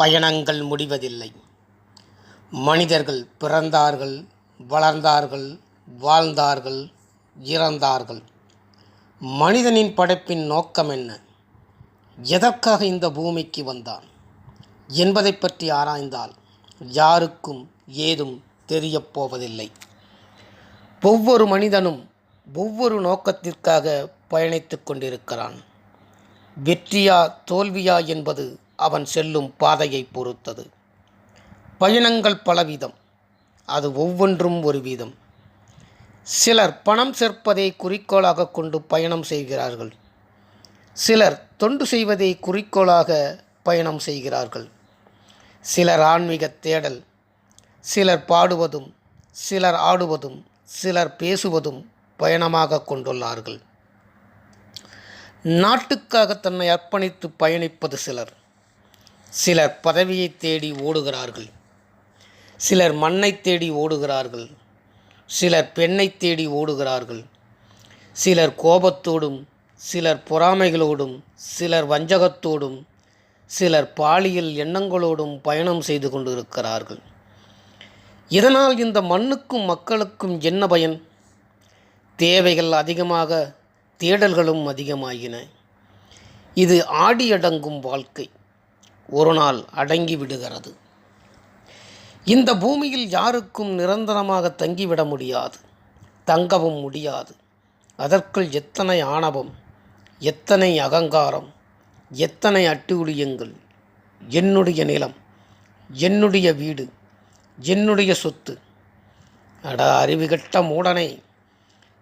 பயணங்கள் முடிவதில்லை. மனிதர்கள் பிறந்தார்கள் வளர்ந்தார்கள் வாழ்ந்தார்கள் இறந்தார்கள். மனிதனின் படைப்பின் நோக்கம் என்ன? எதற்காக இந்த பூமிக்கு வந்தான்? என்பதை பற்றி ஆராய்ந்தால் யாருக்கும் ஏதும் தெரியப் போவதில்லை. ஒவ்வொரு மனிதனும் ஒவ்வொரு நோக்கத்திற்காக பயணித்து கொண்டிருக்கிறான். வெற்றியா தோல்வியா என்பது அவன் செல்லும் பாதையை பொறுத்தது. பயணங்கள் பலவிதம் அது ஒவ்வொன்றும் ஒரு வீதம் சிலர் பணம் சேர்ப்பதை குறிக்கோளாக கொண்டு பயணம் செய்கிறார்கள். சிலர் தொண்டு செய்வதை குறிக்கோளாக பயணம் செய்கிறார்கள். சிலர் ஆன்மீக தேடல் சிலர் பாடுவதும் சிலர் ஆடுவதும் சிலர் பேசுவதும் பயணமாக கொண்டுள்ளார்கள். நாட்டுக்காக தன்னை அர்ப்பணித்து பயணிப்பது சிலர். சிலர் பதவியை தேடி ஓடுகிறார்கள். சிலர் மண்ணை தேடி ஓடுகிறார்கள். சிலர் பெண்ணை தேடி ஓடுகிறார்கள். சிலர் கோபத்தோடும் சிலர் பொறாமைகளோடும் சிலர் வஞ்சகத்தோடும் சிலர் பாலியல் எண்ணங்களோடும் பயணம் செய்து கொண்டிருக்கிறார்கள். இதனால் இந்த மண்ணுக்கும் மக்களுக்கும் என்ன பயன்? தேவைகள் அதிகமாக தேடல்களும் அதிகமாகின இது ஆடியடங்கும் வாழ்க்கை. ஒரு நாள் அடங்கி விடுகிறது. இந்த பூமியில் யாருக்கும் நிரந்தரமாக தங்கிவிட முடியாது. தங்கவும் முடியாது. அதற்குள் எத்தனை ஆணவம் எத்தனை அகங்காரம் எத்தனை அட்டுழியங்கள் என்னுடைய நிலம் என்னுடைய வீடு என்னுடைய சொத்து. அட அறிவுகட்ட மூடனை.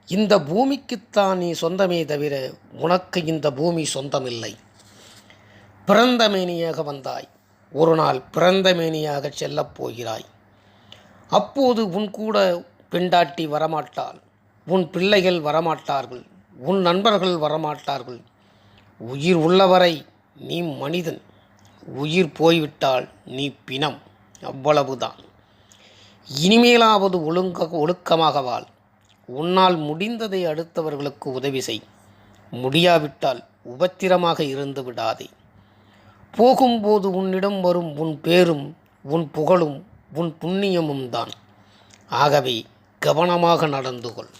இந்த பூமிக்குத்தான் நீ சொந்தமே தவிர உனக்கு இந்த பூமி சொந்தமில்லை. பிறந்த மேனியாக வந்தாய். ஒரு நாள் பிறந்த மேனியாக செல்லப் போகிறாய். அப்போது உன் கூட பெண்டாட்டி வரமாட்டாள். உன் பிள்ளைகள் வரமாட்டார்கள். உன் நண்பர்கள் வரமாட்டார்கள். உயிர் உள்ளவரை நீ மனிதன். உயிர் போய்விட்டால் நீ பிணம். அவ்வளவுதான். இனிமேலாவது ஒழுங்க ஒழுக்கமாக வாழ். உன்னால் முடிந்ததை அடுத்தவர்களுக்கு உதவி செய். முடியாவிட்டால் உபத்திரமாக இருந்து விடாதே. போகும்போது உன்னிடம் வரும் உன் பேரும் உன் புகழும் உன் புண்ணியமும் தான். ஆகவே கவனமாக நடந்து கொள்.